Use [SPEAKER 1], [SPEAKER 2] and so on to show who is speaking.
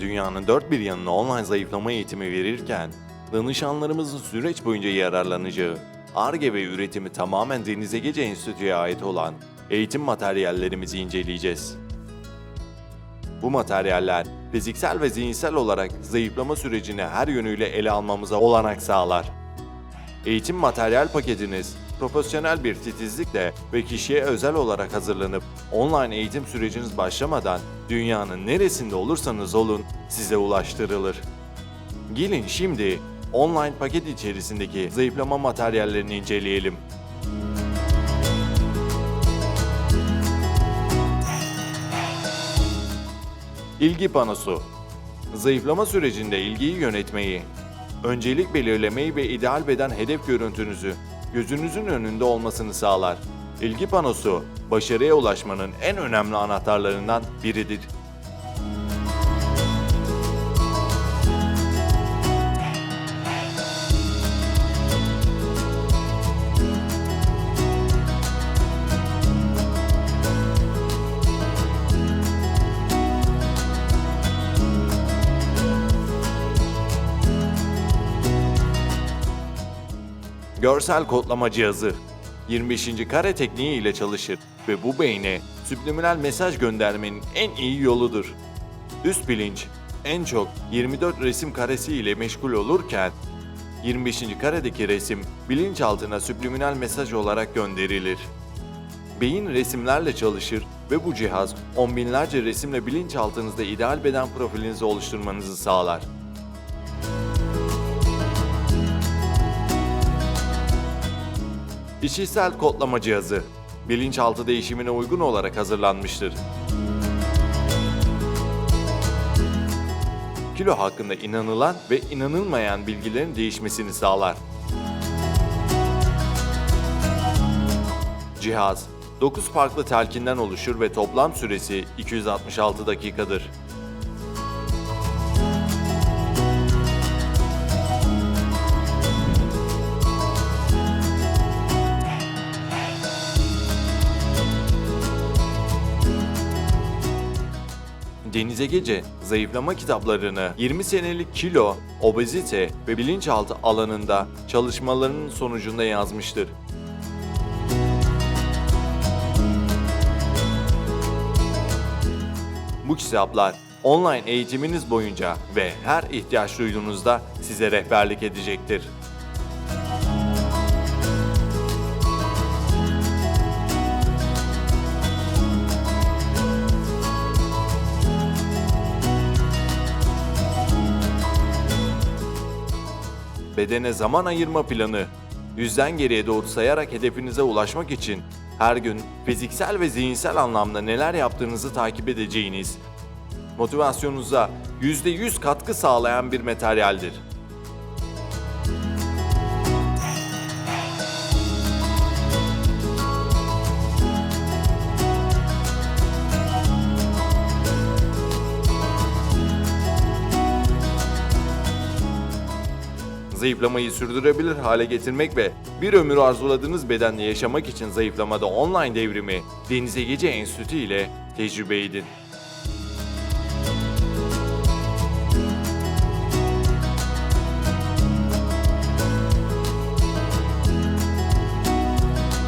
[SPEAKER 1] Dünyanın dört bir yanına online zayıflama eğitimi verirken, danışanlarımızın süreç boyunca yararlanacağı, ARGE ve üretimi tamamen Denize Gece Enstitü'ye ait olan eğitim materyallerimizi inceleyeceğiz. Bu materyaller fiziksel ve zihinsel olarak zayıflama sürecini her yönüyle ele almamıza olanak sağlar. Eğitim materyal paketiniz profesyonel bir titizlikle ve kişiye özel olarak hazırlanıp online eğitim süreciniz başlamadan dünyanın neresinde olursanız olun size ulaştırılır. Gelin şimdi online paket içerisindeki zayıflama materyallerini inceleyelim. İlgi panosu. Zayıflama sürecinde ilgiyi yönetmeyi, öncelik belirlemeyi ve ideal beden hedef görüntünüzü gözünüzün önünde olmasını sağlar. İlgi panosu, başarıya ulaşmanın en önemli anahtarlarından biridir. Görsel kodlama cihazı 25. kare tekniği ile çalışır ve bu beyne subliminal mesaj göndermenin en iyi yoludur. Üst bilinç en çok 24 resim karesi ile meşgul olurken 25. karedeki resim bilinçaltına subliminal mesaj olarak gönderilir. Beyin resimlerle çalışır ve bu cihaz on binlerce resimle bilinçaltınızda ideal beden profilinizi oluşturmanızı sağlar. İşitsel kodlama cihazı bilinçaltı değişimine uygun olarak hazırlanmıştır. Kilo hakkında inanılan ve inanılmayan bilgilerin değişmesini sağlar. Cihaz 9 farklı telkinden oluşur ve toplam süresi 266 dakikadır. Denize Gece zayıflama kitaplarını 20 senelik kilo, obezite ve bilinçaltı alanında çalışmalarının sonucunda yazmıştır. Bu kitaplar online eğitiminiz boyunca ve her ihtiyaç duyduğunuzda size rehberlik edecektir. Bedene zaman ayırma planı. Yüzden geriye doğru sayarak hedefinize ulaşmak için her gün fiziksel ve zihinsel anlamda neler yaptığınızı takip edeceğiniz, motivasyonunuza %100 katkı sağlayan bir materyaldir. Zayıflamayı sürdürebilir hale getirmek ve bir ömür arzuladığınız bedenle yaşamak için zayıflamada online devrimi Denize Gece Enstitü ile tecrübe edin.